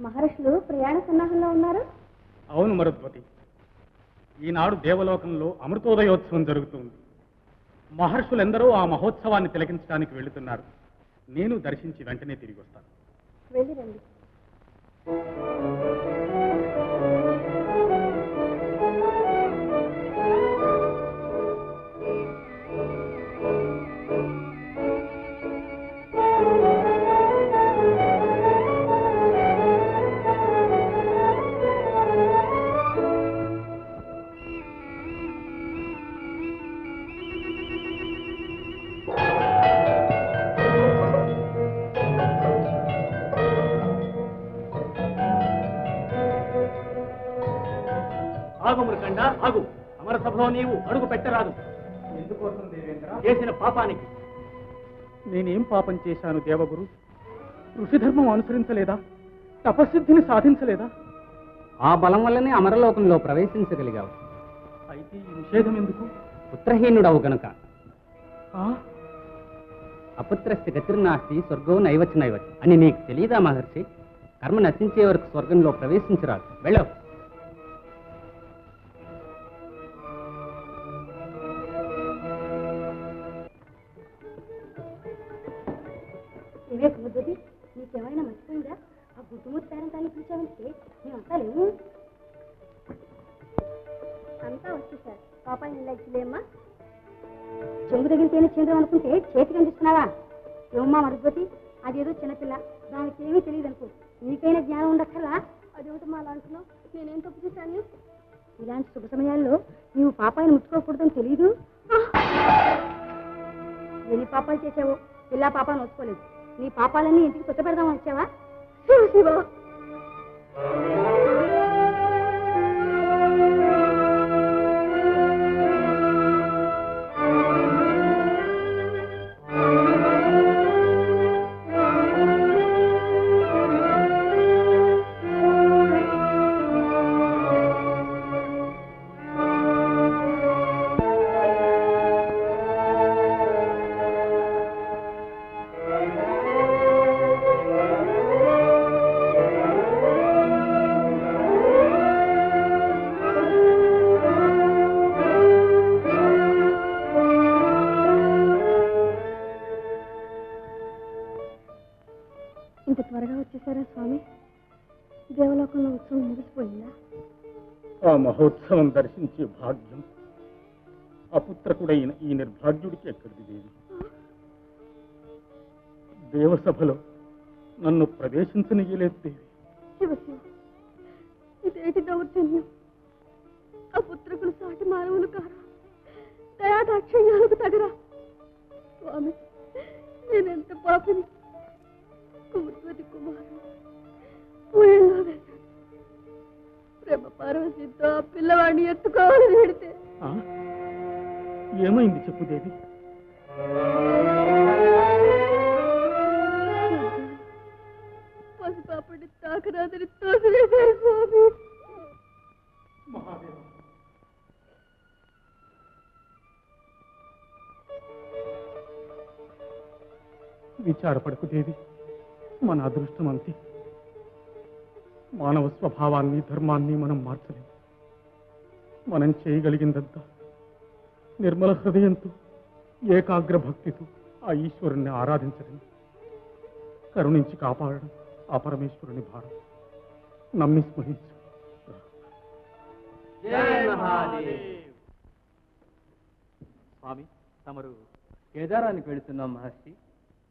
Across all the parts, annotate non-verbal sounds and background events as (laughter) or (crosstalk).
మహర్షులు ప్రయాణ సన్నాహంలో ఉన్నారు? అవును మరుద్వతి. ఈనాడు దేవలోకంలో అమృతోదయోత్సవం జరుగుతుంది. మహర్షులెందరో ఆ మహోత్సవాన్ని తిలకించడానికి వెళుతున్నారు. నేను దర్శించి వెంటనే తిరిగి వస్తాను. వెళ్ళిరండి చేసిన పాపానికి. నేనేం పాపం చేశాను దేవగురు? ఋషిధర్మం అనుసరించలేదా? తపస్సిద్ధిని సాధించలేదా? ఆ బలం వల్లనే అమరలోకంలో ప్రవేశించగలిగావు. అయితే ఈ నిషేధం ఎందుకు? పుత్రహీనుడవు గనుక. ఆ? అపుత్రస్య గతిర్నాస్తి స్వర్గం నైవచ నైవచ అని నీకు తెలియదా మహర్షి? కర్మ నశించే వరకు స్వర్గంలో ప్రవేశించరాదు. వెళ్ళవు. చేతికి అందిస్తున్నావా ఏమమ్మా మరుద్వతి అదేదో చిన్నపిల్ల. దానికి ఏమీ తెలియదు అనుకో నీకైనా జ్ఞానం ఉండక్కర్లా? అదేమిటమ్మా అలా అంటున్నావు? నేనేం తప్పు చేశాను ఇలాంటి శుభ సమయాల్లో నీవు పాపాయిని ముట్టుకోకూడదని తెలీదు? ఎన్ని పాపాలు చేసావో ఇలా పాపాలు నోచుకోలేదు. నీ పాపాలన్నీ ఇంటికి కొత్త పెడదామని వచ్చావా శివ! మహోత్సవం దర్శించే భాగ్యం. అపుత్రకుడైన ఈ నిర్భాగ్యుడికి ఎక్కడిది దేవి? దేవసభలో నన్ను ప్రవేశించనీయలేదు దేవి. ఇదేటి దౌర్జన్యం? ఆ పుత్రకులు సాటి మానవులు కారా? దయాదాక్షిణ్యాలకు తగరా? స్వామి నేనెంత పాపిని? కుమృతి కుమారు పూయల్లో ప్రేమ పార్వతితో ఆ పిల్లవాడిని ఎత్తుకోవాలని పెడితే ఆ? ఏమైంది చెప్పు దేవి? పసిపాపడి తాకరాదని తోసివేశారు స్వామి. మహాదేవ. విచారపడకు దేవి. మన అదృష్టం అంతే. మానవ స్వభావాన్ని ధర్మాన్ని మనం మార్చలేము మనం చేయగలిగిందంతా నిర్మల హృదయంతో ఏకాగ్ర భక్తితో ఆ ఈశ్వరుణ్ణి ఆరాధించడం కరుణించి కాపాడడం ఆ పరమేశ్వరుని భారం. నమ్మి స్మరించు. స్వామి తమరు కేదారానికి వెళుతున్నాం మహర్షి.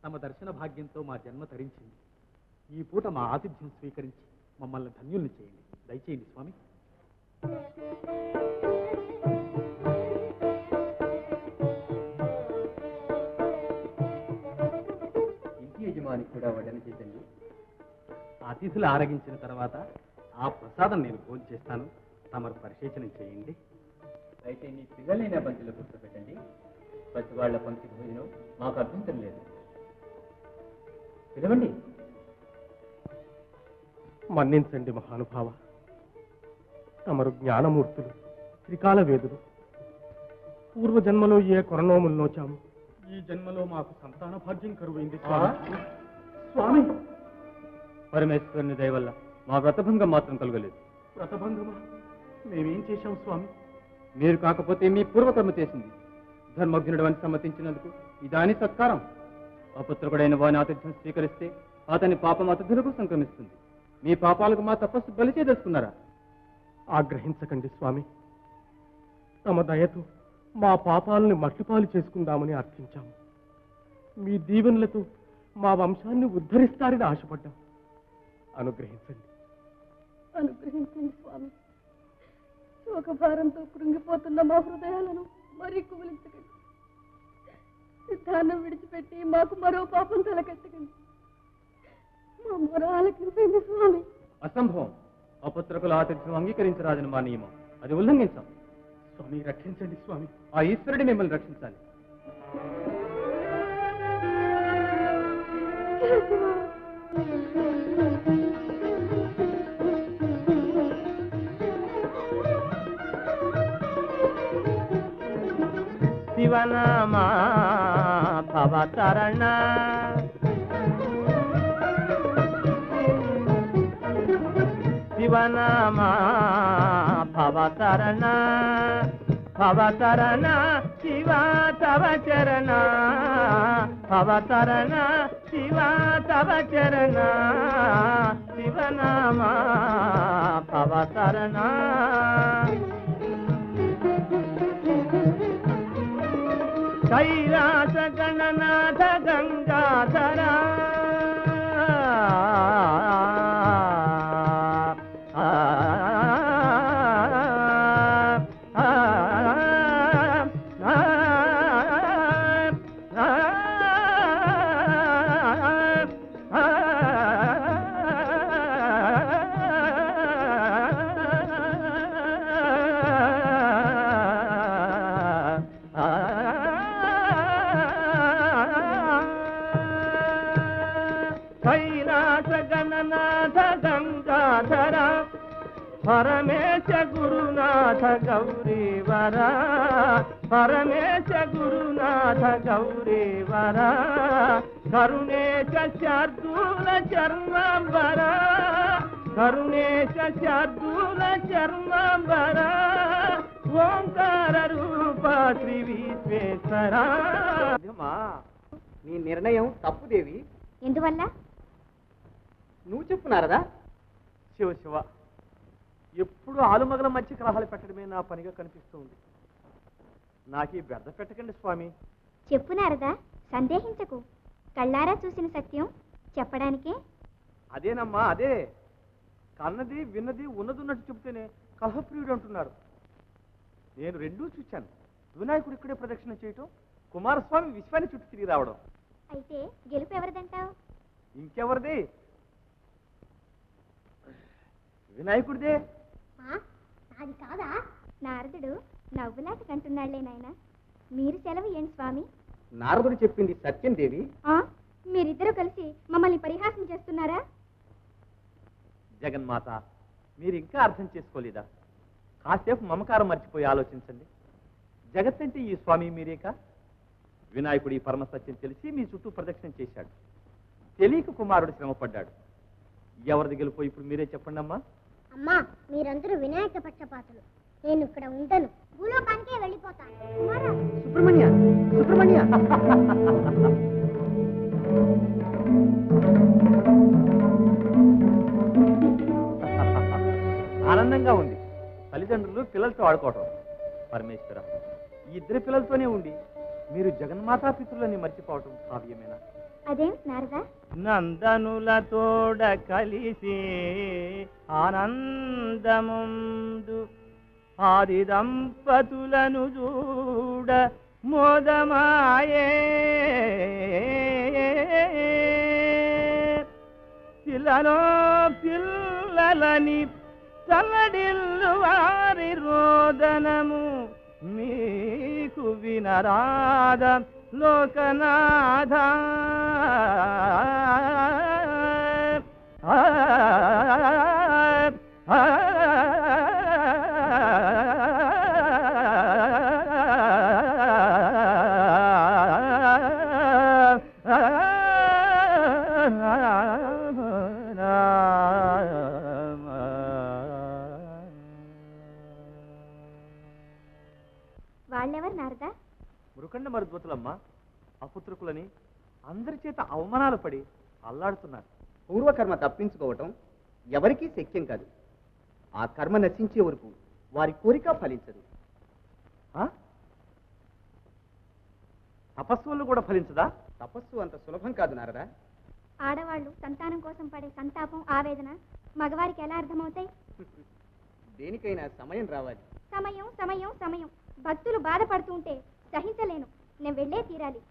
తమ దర్శన భాగ్యంతో మా జన్మ తరించింది. ఈ పూట మా ఆతిథ్యం స్వీకరించి మమ్మల్ని ధన్యుల్ని చేయండి. దయచేయండి స్వామి. ఇంటి యజమాని కూడా వడ్డన చేతండి. అతిథులు ఆరగించిన తర్వాత ఆ ప్రసాదం నేను భోజనం చేస్తాను తమరు పరిశేచనం చేయండి. అయితే మీ పిల్లలైన పంక్తిలో కూర్చోబెట్టండి పసివాళ్ళ పంక్తి భోజనం మాకు అభ్యంతరం లేదు. పిలవండి. మన్నించండి మహానుభావ. తమరు జ్ఞానమూర్తులు త్రికాల వేదులు పూర్వజన్మలో ఏ కొరనోములు నోచాము? ఈ జన్మలో మాకు సంతాన భాగ్యం కరువైంది స్వామి. పరమేశ్వరుని దయవల్ల మా వ్రతభంగం మాత్రం కలగలేదు. వ్రతభంగమా? మేమేం చేశాం స్వామి? మీరు కాకపోతే మీ పూర్వకర్మ చేసింది. ధర్మజ్ఞుడు అని సమ్మతించినందుకు ఇదాని సత్కారం. అపుత్రకుడైన వాని ఆతిథ్యం స్వీకరిస్తే అతని పాపం అతిథులకు సంక్రమిస్తుంది. మీ పాపాలకు మా తపస్సు బలి చేయదలుచుకున్నారా ఆగ్రహించకండి స్వామి. తమ దయతో మా పాపాలని మట్టిపాలు చేసుకుందామని అర్థించాము మీ దీవెనలతో మా వంశాన్ని ఉద్ధరిస్తారని ఆశపడ్డాం. అనుగ్రహించండి. అనుగ్రహించండి స్వామి. శోకభారంతో కృంగిపోతున్న మా హృదయాలను మరీ కుమిలించకండి. సిద్ధాన్నం విడిచిపెట్టి మాకు మరో పాపం తలకెత్తకండి మా మొర ఆలకించండి స్వామి అసంభవం. అపుత్రకుల ఆతిథ్యం అంగీకరించరాదని మా నియమం. అది ఉల్లంఘించాం. స్వామి రక్షించండి స్వామి. ఆ ఈశ్వరుడి మిమ్మల్ని రక్షించాలి. శివనామా భవతరణ శివనామా భవతరణ భవతరణ శివ తవ చరణ. భవతరణ శివ తవ చరణ. శివనామా భవతరణ కైలాస గణనాథ గంగాధరా. చర్మాంబర కరుణేశ శార్దూల చర్మాంబర ఓంకార రూప శ్రీ విశ్వేశ్వర నీ నిర్ణయం తప్పుదేవి ఎందువల్ల? నువ్వు చెప్పు నారదా. శివ శివ. ఎప్పుడు ఆలుమగల మధ్య కలహాలు పెట్టడమే నా పనిగా కనిపిస్తూ ఉంది నాకీ బెద్ద పెట్టకండి స్వామి. చెప్పు నారదా సందేహించకు. కళ్ళారా చూసిన సత్యం చెప్పడానికే అదేనమ్మా అదే. కన్నది విన్నది ఉన్నది ఉన్నట్టు చెబితేనే కలహప్రియుడు అంటున్నారు నేను రెండూ చూశాను వినాయకుడు ఇక్కడే ప్రదక్షిణ చేయటం కుమారస్వామి విశ్వాన్ని చుట్టూ తిరిగి రావడం. అయితే గెలుపు ఎవరిదంటావు? ఇంకెవరిది? వినాయకుడిదే. అది కాదా? నారదుడు నవ్వులాట కంటున్నాళ్ళే నాయన. మీరు సెలవు ఏంటి స్వామి. నారదుడు చెప్పింది సత్యం దేవి. మీరిద్దరూ కలిసి మమ్మల్ని పరిహాసం చేస్తున్నారా? జగన్మాత మీరు ఇంకా అర్థం చేసుకోలేదా? కాసేపు మమకారం మర్చిపోయి ఆలోచించండి. జగత్తంటే ఈ స్వామి మీరేక? వినాయకుడు ఈ పరమ సత్యం తెలిసి మీ చుట్టూ ప్రదక్షిణ చేశాడు. తెలియక కుమారుడు శ్రమపడ్డాడు. ఎవరిది గెలుపో ఇప్పుడు మీరే చెప్పండి అమ్మా అమ్మా మీరందరూ వినాయక పక్షపాతులు. నేను ఇక్కడ ఉండను. భూలోకానికే వెళ్ళిపోతాను. సుబ్రహ్మణ్య సుబ్రహ్మణ్య. (laughs) ఆనందంగా ఉంది. తల్లిదండ్రులు పిల్లలతో ఆడుకోవటం. పరమేశ్వర ఈ ఇద్దరు పిల్లలతోనే ఉండి మీరు జగన్మాతా పితృలని మర్చిపోవటం కావ్యమేనా అదేం నారదా? నందనులతోడ కలిసి ఆనందముందు ఆది దంపతులను చూడ మోదమాయే. పిల్లలో పిల్లలని చల్లడిల్లు వారి రోదనము మీకు వినరాద లోకనాథ. ఆ, ఆ, ఆ, మరుద్వతులమ్మ అపుత్రుకులని అందరి చేత అవమానాలు పడి అల్లాడుతున్నారు. పూర్వకర్మ తప్పించుకోవటం ఎవరికీ శక్యం కాదు. ఆ కర్మ నశించే వరకు వారి కోరిక ఫలించదు. తపస్సులు కూడా ఫలించదా? తపస్సు అంత సులభం కాదు నారదా. ఆడవాళ్ళు సంతానం కోసం పడే సంతాపం ఆవేదన మగవారికి ఎలా అర్థమవుతాయి? దేనికైనా సమయం రావాలి. సమయం సమయం సమయం. భక్తులు బాధపడుతుంటే సహించలేను. నేను వెళ్ళే తీరాలి.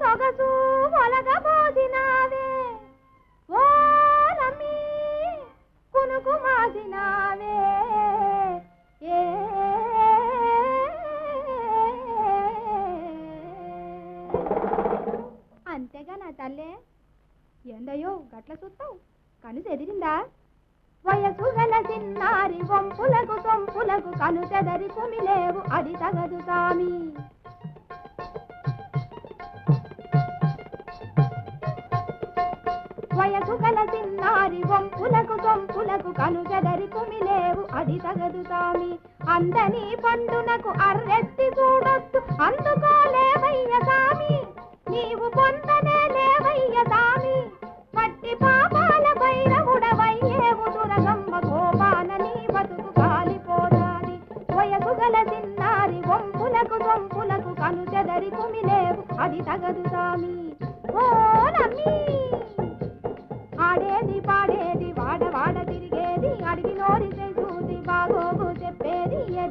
సొగసు ఒలగబోసినావే ఓ రమ్మి కునుకు మాసినావే ఏ అంతేగా నా తల్లే ఏందయ్యో గట్ల చూస్తావు కను చెదిరిందా? వయసు గల చిన్నారి వంపులకు సొంపులకు కను చెదరి కుమిలేవు అది తగదు. కనుగదరి లేవు అది తగదు తామి అందని పండునకు అర్రెత్తి చూడొద్దు. అందుకోలే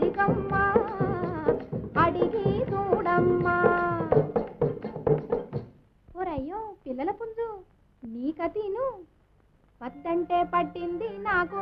అడిగమ్మా అడిగి చూడమ్మా. ఒరయ్యో పిల్లల పుంజు నీ కతీను వద్దంటే పట్టింది నాకు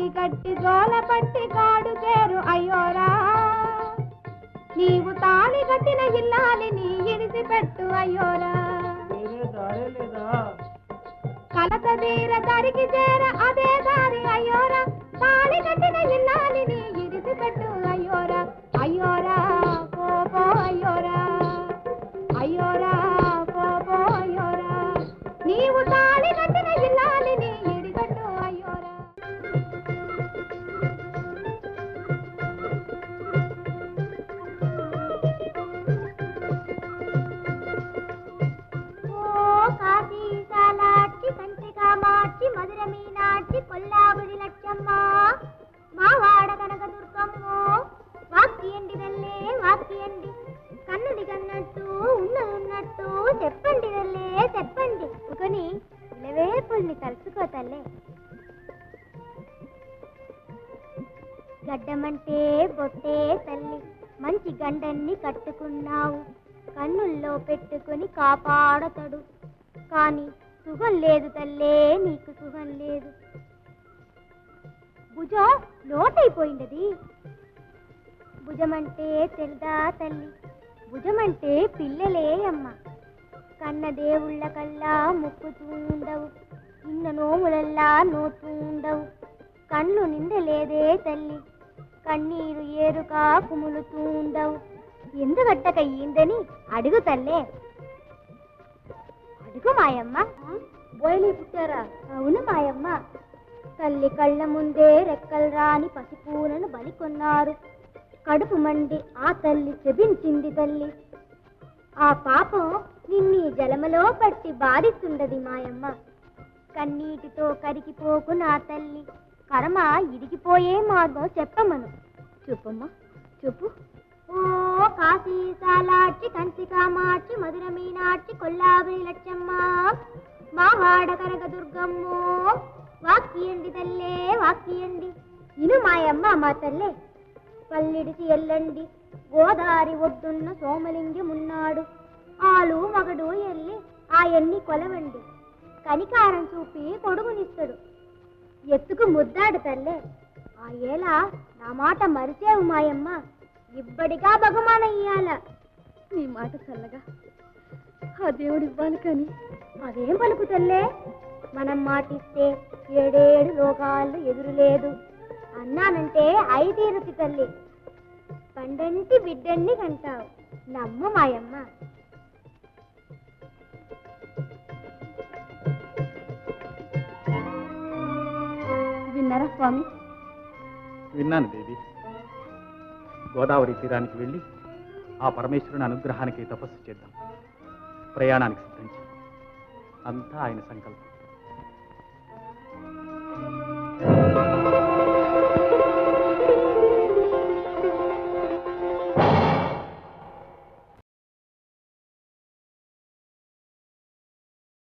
సాగి కట్టి జోల పట్టి కాడు చేరు అయ్యోరా. నీవు తాలి కట్టిన ఇల్లాలిని ఇరిసి పెట్టు అయ్యోరా. కలత తీర తరికి చేర అదే దారి అయ్యోరా. తాలి కట్టిన ఇల్లాలి కట్టుకున్నావు కన్నుల్లో పెట్టుకుని కాపాడతాడు. కానీ సుఖం లేదు తల్లే నీకు సుఖం లేదు. భుజం లోటైపోయిందది భుజమంటే తెల్దా తల్లి భుజమంటే పిల్లలే అమ్మ. కన్న దేవుళ్ళ కల్లా ముక్కుతూ ఉండవు ఇన్న నోములల్లా నోతూ ఉండవు కళ్ళు నిండలేదే తల్లి కన్నీరు ఏరుగా కుములుతూ ఉండవు ఎందుగట్టక ఈందని అడుగు తల్లే. అడుగు మాయమ్మ. బోయలి పుట్టారా? అవును మాయమ్మ. తల్లి కళ్ళ ముందే రెక్కలు రాని పసిపూలను బలి కొన్నారు. కడుపు మండి ఆ తల్లి చెబించింది తల్లి. ఆ పాపం నిన్ని జలమలో పట్టి బాధిస్తుండది మాయమ్మ. కన్నీటితో కరిగిపోకు నా తల్లి. కర్మ ఇరిగిపోయే మార్గం చెప్పమను. చూపమ్మా. చూపు. ఓ కాశీ సాలాడ్చి కంచి మధుర మీనాడ్చి కొల్లాబరి లచ్చమ్మ మావాడ కనక దుర్గమ్మో వాక్యండి తల్లే వాక్యండి ఇను మాయమ్మ మా తల్లే పల్లిడిచి ఎల్లండి. గోదారి ఒడ్డున్న సోమలింగమున్నాడు ఆలు మగడు ఎల్లి ఆయన్ని కొలవండి. కనికారం చూపి కొడుకునిస్తాడు ఎత్తుకు ముద్దాడు తల్లే. ఆ ఏలా నా మాట మరిచేవు మాయమ్మ. ఇబ్బడిగా బహుమానం ఇయ్యాల. నీ మాట చల్లగా ఆ దేవుడు ఇవ్వాలి కానీ అదేం పలుకు తల్లే? మనం మాటిస్తే ఏడేడు లోకాలు ఎదురులేదు. అన్నానంటే ఐతీరుతి తల్లి. పండంటి బిడ్డన్ని కంటావు? నమ్ము మాయమ్మ. విన్నారా స్వామి? విన్నాను దేవి గోదావరి తీరానికి వెళ్ళి ఆ పరమేశ్వరుని అనుగ్రహానికి తపస్సు చేద్దాం. ప్రయాణానికి సిద్ధించి అంతా ఆయన సంకల్పం.